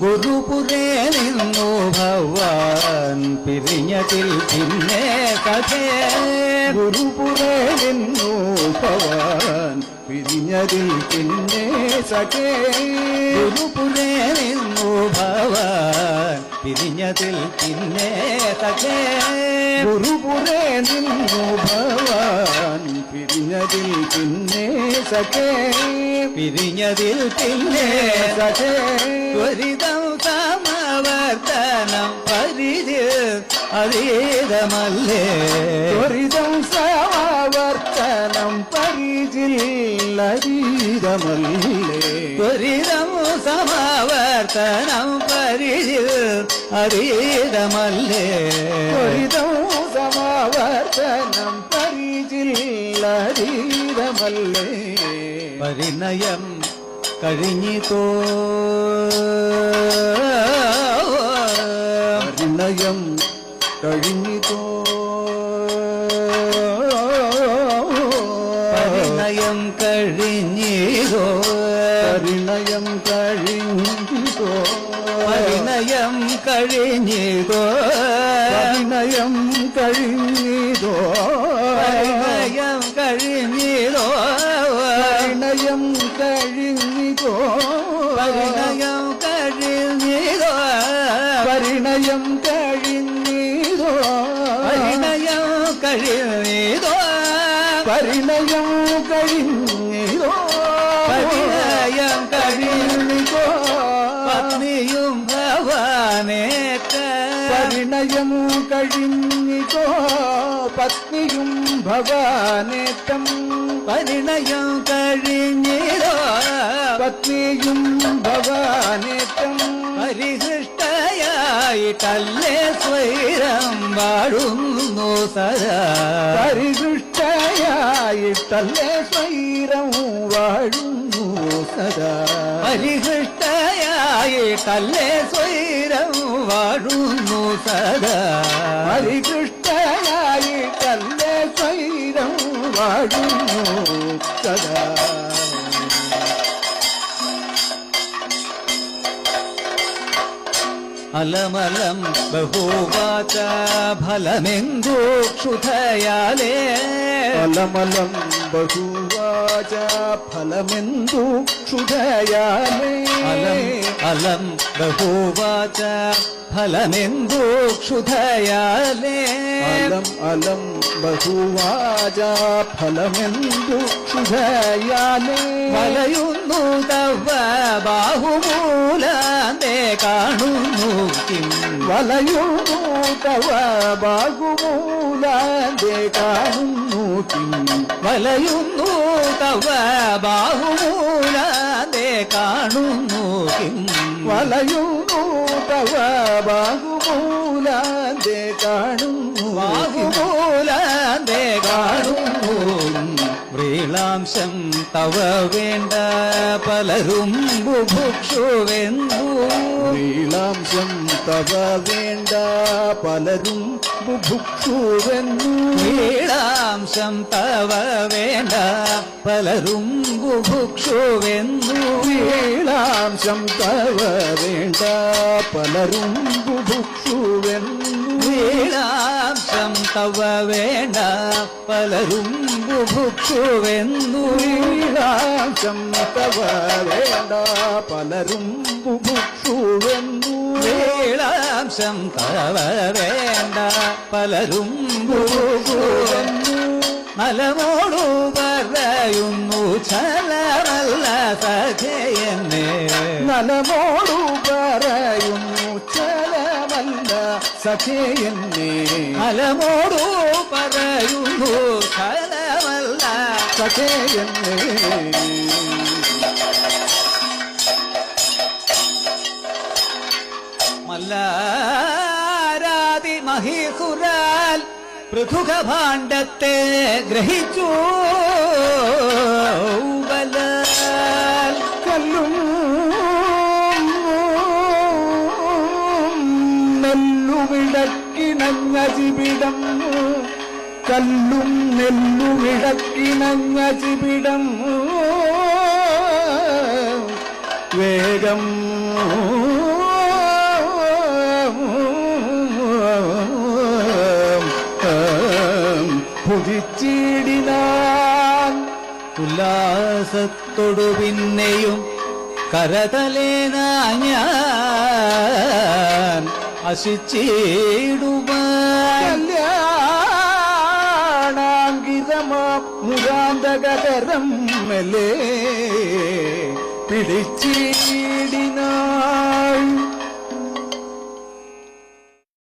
ഗുരുപുരേ നിന്നു ഭവാൻ പിരിഞ്ഞതിൽ പിന്നെ കഥേ. ഗുരുപുരേ നിന്നു ഭവാൻ പിരിഞ്ഞതിൽ പിന്നെ സഖേ. ഗുരുപുരേ നിന്നു ഭവാൻ പിരിഞ്ഞതിൽ പിന്നെ സഖേ. ഗുരുപുരേ സഖേ പിരിഞ്ഞതിൽ പിന്നെ സഖേ ത്വരിതം സമവർത്തനം പരിധി അതീതമല്ലേ ത്വരിതം സമാവർത്തനം പരിചില്ലരീരമല്ലേ ത്വരിതമു സമാവർത്തനം പരിചിൽ അരീരമല്ലേ ത്വരിതമു സമാവർത്തനം പരിചില്ലരീരമല്ലേ പരിണയം കഴിഞ്ഞിതോ പരിണയം കഴിഞ്ഞിതോ പരിണയം കഴിഞ്ഞിതോ പരിണയം കഴിഞ്ഞിതോ പരിണയം കഴിഞ്ഞിതോ പരിണയം കഴിഞ്ഞിതോ പരിണയം കഴിഞ്ഞിതോ പരിണയം കഴിഞ്ഞിതോ പരിണയം കഴിഞ്ഞിതോ പരിണയം കഴിഞ്ഞിതോ പരിണയം കഴിഞ്ഞിതോ പരിണയം കഴിഞ്ഞിതോ പതിനയം കഴിഞ്ഞിതോ പത്നിയും ഭവാനേക്ക പരിണയം കഴിഞ്ഞിതോ പത്നിയും ഭവാനേറ്റം പരിണയം കഴിഞ്ഞിതോ പത്നിയും ഭവാനേറ്റം പരിഹൃഷ്ടയായിട്ടല്ലേ സ്വൈരം വാഴുന്നു സദാ. പരിദൃഷ്ടയായിട്ടല്ലേ സ്വൈരം വാഴുന്നു സദാ. പരിഹൃഷ്ടയായിട്ടല്ലേ സ്വൈരം വാഴുന്നു സദാ. പരികൃഷ്ടയായിട്ടല്ലേ സ്വൈരം വാഴുന്നു സദാ. അലമലം ബഹുവാച ഫലമെങ്കോ ക്ഷുധയാലേ. ഫലമലം ബഹുവാച ഫലമെന്തു? ക്ഷുധയാലേ അലം ബഹുവാച ഫലമെന്തു? ക്ഷുധയാലേ അലം അലം ബഹുവാച ഫലമെന്തു? ക്ഷുധയാലേ വലയുന്നു തവ താനെ കാണുന്നു. വലയൂതവ ബാഹുമൂലാതെ കാണുന്നു. വലയുന്നു തവ ബാഹുമൂലാതെ കാണുന്നു. വലയുന്നു തവ ബാഹുമൂലാതെ കാണുന്നു. ബാഹുമൂല വ്രീളാംശം തവ വേണ്ട പലരും ബുഭുക്ഷുവെന്നു. നീളാംശം തവ വേണ്ട പലരും ബുഭുക്ഷുവെന്നു. വീളാംശം തവ വേണ്ട പലരും ബുഭുക്ഷുവെന്നു. നീളാംശം തവ വേണ്ട പലരും ബുഭുക്ഷുവെന്നു. വീളാംശം തവ വേണ്ട പലരും ബുഭുക്ഷുവെന്നു നീളാംശം തവ വേണ്ട പലരും ബുഭുക്കുവെന്നു വീളാംശം തവ വേണ്ട പലരും ബുഭുക്കുവെന്നു നലമോടു പറയുന്നു ചലമല്ല സഖയെന്നെ നലമോടു സഖേ അലമോടു പറയുന്നു കലമല്ല സഖേ മല്ലാരാതി മഹീസുരാൽ പൃഥുക ഭാണ്ഡത്തെ ഗ്രഹിച്ചു കൊല്ലുന്നു കല്ലും നെല്ലുവിളക്കിണഞ്ഞ ചിവിടം വേഗം കുതിച്ചിടിനാൻ ഉല്ലാസത്തോടു പിന്നെയും കരതലേന ഞാൻ അശിച്ചിടുവാൻ മുരാന്തകരം മലേ പിടിച്ചിടിനാൻ